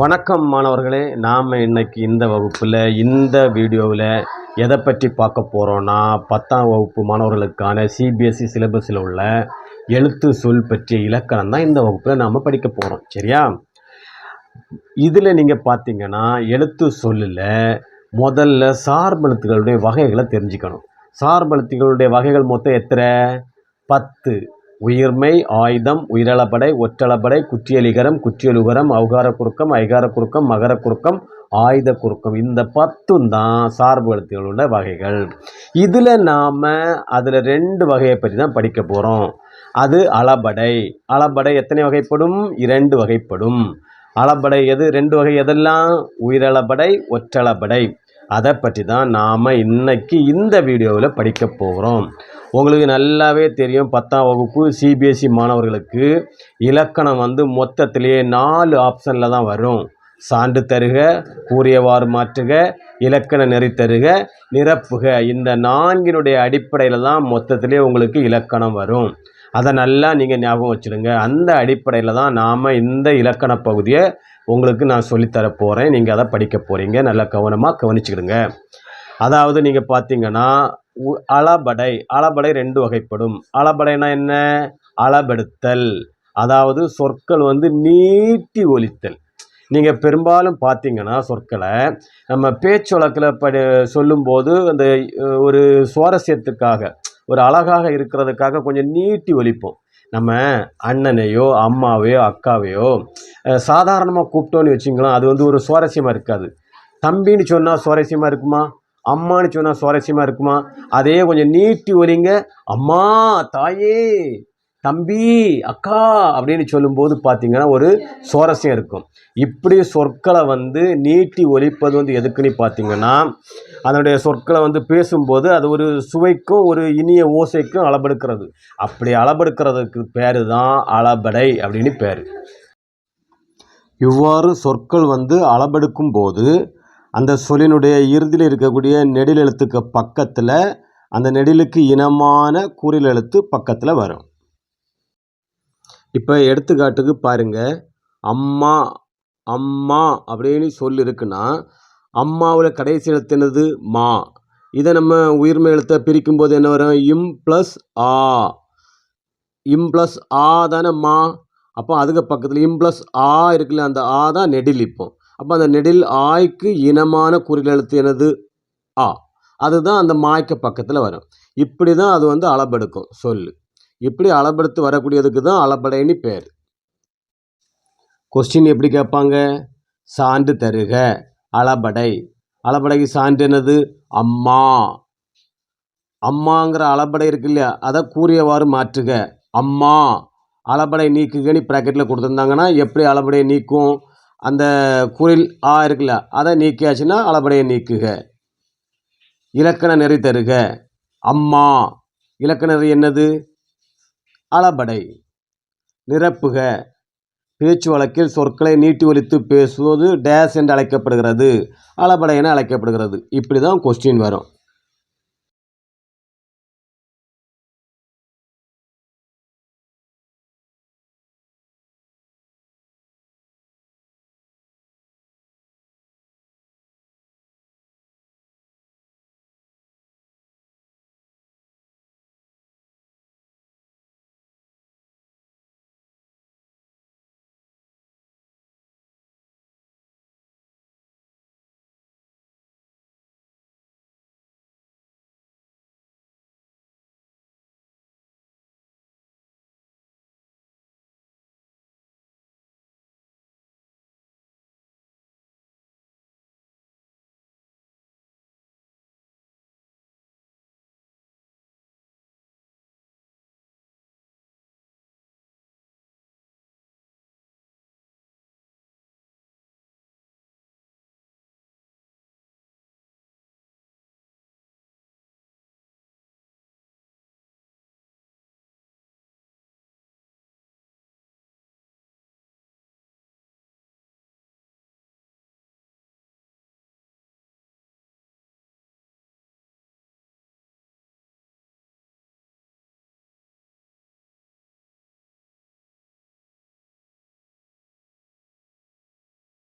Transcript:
வணக்கம் மாணவர்களே நாம் இன்னைக்கு இந்த வகுப்பில் இந்த வீடியோவில் எதை பற்றி பார்க்க போகிறோன்னா பத்தாம் வகுப்பு மாணவர்களுக்கான சிபிஎஸ்சி சிலபஸில் உள்ள எழுத்து சொல் பற்றிய இலக்கணம் தான் இந்த வகுப்பில் நாம் படிக்க போகிறோம் சரியா? இதில் நீங்கள் பார்த்தீங்கன்னா எழுத்து சொல்லில் முதல்ல சார்பெழுத்துகளுடைய வகைகளை தெரிஞ்சுக்கணும். சார்பெழுத்துகளுடைய வகைகள் மொத்தம் எத்தனை? பத்து. உயிர்மை ஆயுதம் உயிரளப்படை ஒற்றளபடை குற்றியலிகரம் குற்றியலுகரம் அவுகார குறுக்கம் ஐகார குறுக்கம் மகர குறுக்கம் ஆயுத குறுக்கம் இந்த பத்தும் தான் சார்பு எழுத்துகளோட வகைகள். இதில் நாம் அதில் ரெண்டு வகையை பற்றி தான் படிக்க போகிறோம் அது அளபடை. அளபடை எத்தனை வகைப்படும்? இரண்டு வகைப்படும். அளபடை எது? ரெண்டு வகை எதெல்லாம்? உயிரளபடை ஒற்றளபடை. அதை பற்றி தான் நாம் இன்னைக்கு இந்த வீடியோவில் படிக்க போகிறோம் உங்களுக்கு நல்லாவே தெரியும். பத்தாம் வகுப்பு சிபிஎஸ்சி மாணவர்களுக்கு இலக்கணம் வந்து மொத்தத்திலேயே நாலு ஆப்ஷனில் தான் வரும். சான்று தருக கூறியவாறு மாற்றுக இலக்கண நெறி தருக நிரப்புக. இந்த நான்கினுடைய அடிப்படையில் தான் மொத்தத்திலே உங்களுக்கு இலக்கணம் வரும். அதை நல்லா நீங்கள் ஞாபகம் வச்சுடுங்க அந்த அடிப்படையில் தான் நாம் இந்த இலக்கண பகுதியை உங்களுக்கு நான் சொல்லித்தர போகிறேன் நீங்கள் அதை படிக்க போகிறீங்க நல்லா கவனமாக கவனிச்சுக்கிடுங்க. அதாவது நீங்கள் பார்த்தீங்கன்னா அளபடை. அளபடை ரெண்டு வகைப்படும். அளபடைனா என்ன? அளபெடுத்தல். அதாவது சொற்கள் வந்து நீட்டி ஒலித்தல். நீங்கள் பெரும்பாலும் பார்த்தீங்கன்னா சொற்களை நம்ம பேச்சு வழக்கில் படி சொல்லும்போது அந்த ஒரு சுவாரஸ்யத்துக்காக ஒரு அழகாக இருக்கிறதுக்காக கொஞ்சம் நீட்டி ஒலிப்போம். நம்ம அண்ணனையோ அம்மாவையோ அக்காவையோ சாதாரணமாக கூப்பிட்டோன்னு வச்சுங்களேன் அது வந்து ஒரு சுவாரஸ்யமாக இருக்காது. தம்பின்னு சொன்னால் சுவாரஸ்யமாக இருக்குமா? அம்மான்னு சொன்னால் சுவாரஸ்யமாக இருக்குமா? அதே கொஞ்சம் நீட்டி ஒலிங்க அம்மா தாயே தம்பி அக்கா அப்படின்னு சொல்லும்போது பார்த்தீங்கன்னா ஒரு சுவாரஸ்யம் இருக்கும். இப்படி சொற்களை வந்து நீட்டி ஒலிப்பது வந்து எதுக்குன்னு பார்த்தீங்கன்னா அதனுடைய சொற்களை வந்து பேசும்போது அது ஒரு சுவைக்கும் ஒரு இனிய ஓசைக்கும் அளபெடுக்கிறது அப்படி அளபெடுக்கிறதுக்கு பேர் தான் அளபடை அப்படின்னு பேர். இவ்வாறு சொற்கள் வந்து அளபெடுக்கும் போது அந்த சொல்லினுடைய இறுதியில் இருக்கக்கூடிய நெடில் எழுத்துக்கு பக்கத்தில் அந்த நெடிலுக்கு இனமான குறில் எழுத்து பக்கத்தில் வரும். இப்போ எடுத்துக்காட்டுக்கு பாருங்கள் அம்மா அம்மா அப்படின்னு சொல் இருக்குன்னா அம்மாவில் கடைசி எழுத்து என்னது? மா. இதை நம்ம உயிர்மை எழுத்தை பிரிக்கும் போது என்ன வரும்? இம் ப்ளஸ் ஆ. இம் ப்ளஸ் ஆ தானே மா. அப்போ அதுக்கு பக்கத்தில் இம் ப்ளஸ் ஆ இருக்குல்ல அந்த ஆ தான் நெடில் இப்போ. அப்போ அந்த நெடில் ஆய்க்கு இனமான குறில் எழுத்து என்னது ஆ. அதுதான் அந்த மாய்க்கு பக்கத்தில் வரும். இப்படி தான் அது வந்து அளபெடுக்கும். சொல் இப்படி அளபெடுத்து வரக்கூடியதுக்கு தான் அளபடைன்னு பேர். கொஸ்டின் எப்படி கேட்பாங்க? சான்று தருக அளபடை. அளபடைக்கு சான்று என்னது? அம்மா. அம்மாங்கிற அளபடை இருக்கு இல்லையா? அதை கூறியவாறு மாற்றுக. அம்மா. அளபடை நீக்குகன்னு ப்ராக்கெட்டில் கொடுத்துருந்தாங்கன்னா எப்படி அளபடையை நீக்கும்? அந்த குறில் ஆ இருக்குல்ல அதை நீக்கியாச்சுன்னா அளபடியை நீக்குக. இலக்கண நெறி தருக. அம்மா இலக்கண நெறி என்னது? அளபடை. நிரப்புக. பேச்சு வழக்கில் சொற்களை நீட்டி ஒலித்து பேசுவது டேஸ் என்று அழைக்கப்படுகிறது. அளபடை என அழைக்கப்படுகிறது. இப்படி தான் கொஸ்டின் வரும்.